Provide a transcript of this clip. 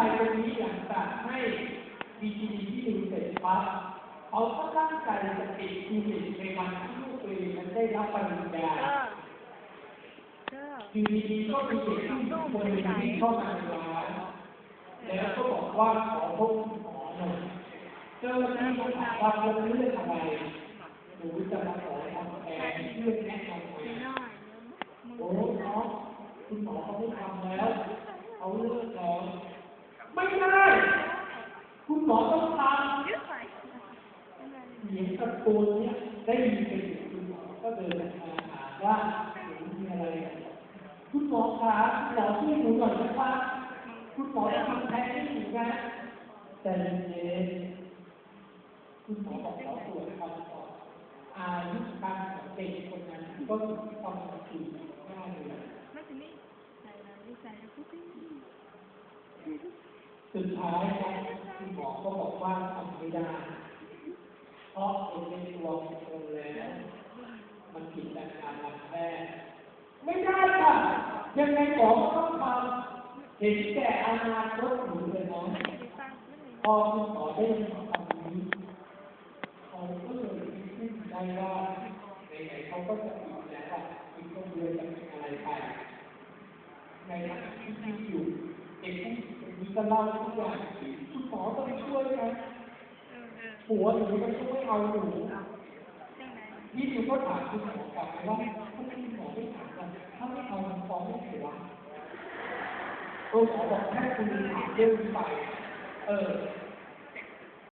ายคนนี้หลังจากให้ดีทีดีที่หนึ่งเสร็จปั๊บเขาก็ตั้งใจจะติดคูเห็นในวันที่ลูกตัวเองนั้นได้รับปริญญาก็อยู่ดีๆก็มีเด็กผู้หญิงคนหนึ่งที่เข้ามาในร้านแล้วก็บอกว่าขอพบหมอหน่อยเจ้าหน้าที่ก็ถามว่าเขาเรื่องอะไรหนูจะมาขอทำแทนเพื่อนแนะนำไหมไม่น้อยโอ้น้องคุณหมอเขาไม่ทำแล้วเขาเลิกแล้วไม่ได้ คุณหมอ ต้องทำเยอะไปเสียงตะโกนเนี่ยได้ยินเป็นเสียงคุณหมอก็เดินมาหามว่าหนูมีอะไร คุณหมอคะหมอช่วยหนูหน่อยนะคะคุณหมอจะทำแท้งให้หนูนะแต่เย็นคุณหมอบอกเขาตรวจความก่อนอายุการของเด็กคนนั้นก็ถึงประมาณสี่ห้าเดือนไม่ถึงนี่ใส่อะไรใส่พุทธิสุดท้ายนะ คุณหมอก็บอกว่าทำไม่ได้ เพราะเป็นในตัวของคนแล้ว มันผิดหลักการทางแพทย์ไม่ได้ค่ะ ยังไงหมอก็ต้องทำเห็นแก่อนาคตหนูเลยเนาะไม่ได้ตั้งพอคุณหมอได้ยินคำนี้เขาก็เลยคิดได้ว่าไหนๆเขาก็จะผิดแล้วอะอีกคนเดียวจะเป็นอะไรไปในขณะที่คิดอยู่เด็กผู้หญิงคนนี้ก็เล่าทุกอย่างคุณหมอต้องช่วยนะ เออเออ หัวหนูมันช่วยเอาหนูจังไหนนี่หนูก็ถามคุณหมอกลับไปว่าทำไมคุณหมอไม่ถามกันถ้าไม่เอามันฟ้องไม่ถัวตัวหมอบอกแค่คุณถามเรื่องไป เออ